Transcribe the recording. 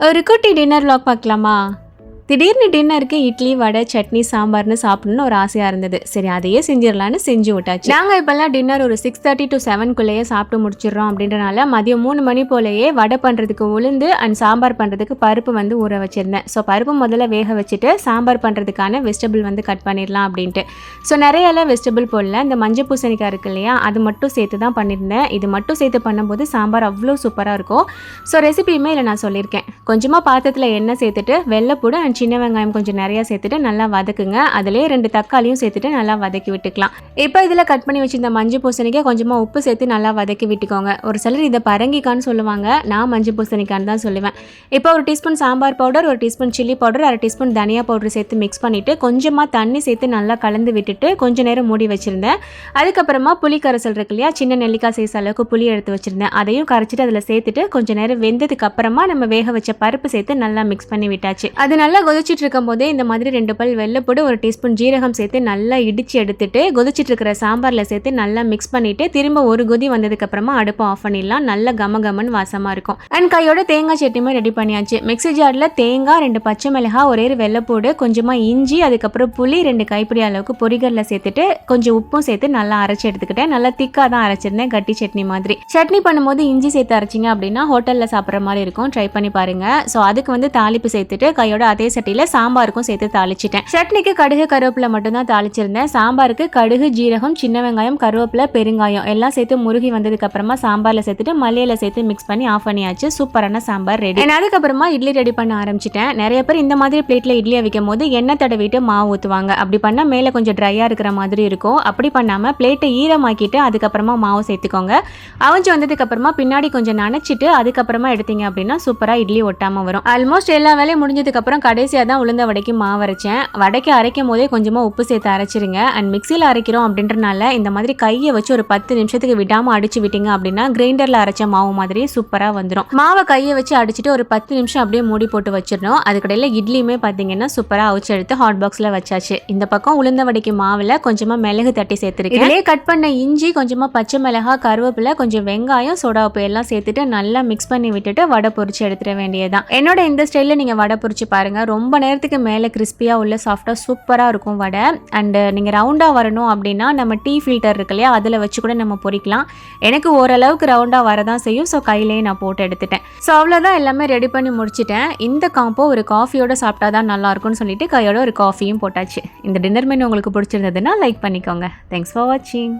ஒரு குட்டி dinner lock பார்க்கலாமா? திடீர்னு டின்னருக்கு இட்லி வடை சட்னி சாம்பார்னு சாப்பிடணும்னு ஒரு ஆசையாக இருந்தது. சரி அதையே செஞ்சிடலான்னு செஞ்சு விட்டாச்சு. நாங்கள் இப்போல்லாம் டின்னர் ஒரு சிக்ஸ் தேர்ட்டி டு செவன்குள்ளேயே சாப்பிட்டு முடிச்சிடுறோம் அப்படின்றனால மதியம் மூணு மணி போலயே வடை பண்ணுறதுக்கு உளுந்து அண்ட் சாம்பார் பண்ணுறதுக்கு பருப்பு வந்து ஊற வச்சுருந்தேன். ஸோ பருப்பு முதல்ல வேக வச்சுட்டு சாம்பார் பண்ணுறதுக்கான வெஜிடபிள் வந்து கட் பண்ணிடலாம் அப்படின்ட்டு. ஸோ நிறையெல்லாம் வெஜிடபிள் போடல. இந்த மஞ்சள் பூசணிக்காய் இருக்கு இல்லையா அது மட்டும் சேர்த்து தான் பண்ணியிருந்தேன். இது மட்டும் சேர்த்து பண்ணும்போது சாம்பார் அவ்வளோ சூப்பராக இருக்கும். ஸோ ரெசிபியுமே இல்லை நான் சொல்லியிருக்கேன். கொஞ்சமாக பாத்திரத்தில் எண்ணெய் சேர்த்துட்டு வெள்ளைப்பூடு அண்ட் சின்ன வெங்காயம் கொஞ்சம் நிறையா சேர்த்துட்டு நல்லா வதக்குங்க. அதிலே ரெண்டு தக்காளியும் சேர்த்துட்டு நல்லா வதக்கி விட்டுக்கலாம். இப்போ இதில் கட் பண்ணி வச்சிருந்த மஞ்சள் பூசணிக்காய் கொஞ்சமாக உப்பு சேர்த்து நல்லா வதக்கி விட்டுக்கோங்க. ஒரு சிலர் இதை பரங்கிக்கான்னு சொல்லுவாங்க. நான் மஞ்சள் பூசணிக்கான்னு தான் சொல்லுவேன். இப்போ ஒரு டீஸ்பூன் சாம்பார் பவுடர் ஒரு டீஸ்பூன் சில்லி பவுடர் அரை டீஸ்பூன் தனியா பவுடர் சேர்த்து மிக்ஸ் பண்ணிவிட்டு கொஞ்சமாக தண்ணி சேர்த்து நல்லா கலந்து விட்டுட்டு கொஞ்ச நேரம் மூடி வச்சுருந்தேன். அதுக்கப்புறமா புளி கரைசல் இருக்கு இல்லையா? சின்ன நெல்லிக்காய் சைஸ் அளவுக்கு புளி எடுத்து வச்சுருந்தேன். அதையும் கரைச்சிட்டு அதில் சேர்த்துட்டு கொஞ்ச நேரம் வெந்ததுக்கு அப்புறமா நம்ம வேக வச்ச பருப்பு சேர்த்து நல்லா மிக்ஸ் பண்ணி விட்டாச்சு. அது நல்லா கொதிச்சிட்டு இருக்கும் போதே இந்த மாதிரி ரெண்டு பல் வெள்ளைப்பூடு ஒரு டீஸ்பூன் ஜீரகம் சேர்த்து நல்லா இடித்து எடுத்துட்டு கொதிச்சிட்டு இருக்கிற சாம்பாரில் சேர்த்து நல்லா மிக்ஸ் பண்ணிட்டு திரும்ப ஒரு கொதி வந்ததுக்கப்புறமா அடுப்பை ஆஃப் பண்ணிடலாம். நல்ல கம கமன்னு வாசமாக இருக்கும். அண்ட் கையோட தேங்காய் சட்னியுமே ரெடி பண்ணியாச்சு. மிக்ஸி ஜாரில் தேங்காய் ரெண்டு பச்சை மிளகாய் ஒரே வெள்ளைப்பூடு கொஞ்சமாக இஞ்சி அதுக்கப்புறம் புளி ரெண்டு கைப்பிடி அளவுக்கு பொரிகல்ல சேர்த்துட்டு கொஞ்சம் உப்பும் சேர்த்து நல்லா அரைச்சி எடுத்துக்கிட்டேன். நல்லா திக்காக தான் அரைச்சிருந்தேன் கட்டி சட்னி மாதிரி. சட்னி பண்ணும்போது இஞ்சி சேர்த்து அரைச்சிங்க அப்படின்னா ஹோட்டலில் சாப்பிட்ற மாதிரி இருக்கும். ட்ரை பண்ணி பாருங்க. ஸோ அதுக்கு வந்து தாளிப்பு சேர்த்துட்டு கையோட அதே சட்டியில் சாம்பாருக்கும் சேர்த்து தாளிச்சிட்டேன். சட்னிக்கு கடுகு கருவேப்பிலை மட்டும்தான் தாளிச்சிருந்தேன். சாம்பாருக்கு கடுகு ஜீரகம் சின்ன வெங்காயம் கருவேப்பிலை பெருங்காயம் எல்லாம் சேர்த்து முருகி வந்ததுக்கு அப்புறமா சாம்பாரில் சேர்த்துட்டு மல்லியில சேர்த்து மிக்ஸ் பண்ணி ஆஃப் பண்ணியாச்சு. சூப்பரான சாம்பார் ரெடி அதுக்கப்புறமா இட்லி ரெடி பண்ண ஆரம்பிச்சிட்டேன். நிறைய பேர் இந்த மாதிரி பிளேட்ல இட்லி வைக்கும் போது எண்ணெய் தடவிட்டு மாவு ஊற்றுவாங்க அப்படி பண்ணால் மேலே கொஞ்சம் ட்ரையாக இருக்கிற மாதிரி இருக்கும். அப்படி பண்ணாமல் பிளேட்டை ஈரமாக்கிட்டு அதுக்கப்புறமா மாவு சேர்த்துக்கோங்க. அவிஞ்சு வந்ததுக்கு அப்புறமா பின்னாடி கொஞ்சம் நனைச்சிட்டு அதுக்கப்புறமா எடுத்தீங்க அப்படின்னா சூப்பராக இட்லி ஒட்டாமல் வரும். ஆல்மோஸ்ட் எல்லா வேலையும் முடிஞ்சதுக்கு அப்புறம் கடைசியாக தான் உளுந்த வடைக்கு மாவு அரைச்சேன். வடைக்கு அரைக்கும் போதே கொஞ்சமாக உப்பு சேர்த்து அரைச்சிருங்க. அண்ட் மிக்சியில் அரைக்கிறோம் அப்படின்றனால இந்த மாதிரி கையை வச்சு ஒரு பத்து நிமிஷத்துக்கு விடாமல் அடிச்சு விட்டீங்க அப்படின்னா கிரைண்டரில் அரைச்ச மாவு மாதிரி சூப்பராக வந்துடும் மாவை கையை வச்சு அடிச்சுட்டு ஒரு பத்து நிமிஷம் அப்படியே மூடி போட்டு வச்சிடணும். அதுக்கடையில் இட்லியுமே பார்த்தீங்கன்னா சூப்பராக அவிச்சு எடுத்து ஹாட் பாக்ஸில் வச்சாச்சு. இந்த பக்கம் உளுந்த வடைக்கு மாவில் கொஞ்சமாக மிளகு தட்டி சேர்த்துருக்கேன். இதுலேயே கட் பண்ண இஞ்சி கொஞ்சமாக பச்சை மிளகாய் கருவேப்பிலை கொஞ்சம் வெங்காயம் சோடா உப்பு எல்லாம் சேர்த்துட்டு நல்லா மிக்ஸ் பண்ணி விட்டுட்டு வடை பொரிச்சு எடுத்துட வேண்டியதான் என்னோட இந்த ஸ்டைலில் நீங்கள் வடை பொரிச்சு பாருங்கள் ரொம்ப நேரத்துக்கு மேலே கிறிஸ்பியாக உள்ள சாஃப்டாக சூப்பராக இருக்கும் வடை. அண்டு நீங்கள் ரவுண்டாக வரணும் அப்படின்னா நம்ம டீ ஃபில்டர் இருக்கு இல்லையா அதில் வச்சு கூட நம்ம பொறிக்கலாம் எனக்கு ஓரளவுக்கு ரவுண்டாக வரதான் செய்யும். ஸோ கையிலேயே நான் போட்டு எடுத்துட்டேன். ஸோ அவ்வளோதான் எல்லாமே ரெடி பண்ணி முடிச்சிட்டேன். இந்த காம்போ ஒரு காஃபியோட சாப்பிட்டா தான் நல்லா இருக்கும்னு சொல்லிட்டு கையோட ஒரு காஃபியும் போட்டாச்சு. இந்த டின்னர் மெனு உங்களுக்கு பிடிச்சிருந்ததுன்னா லைக் பண்ணிக்கோங்க. தேங்க்ஸ் ஃபார் வாட்சிங்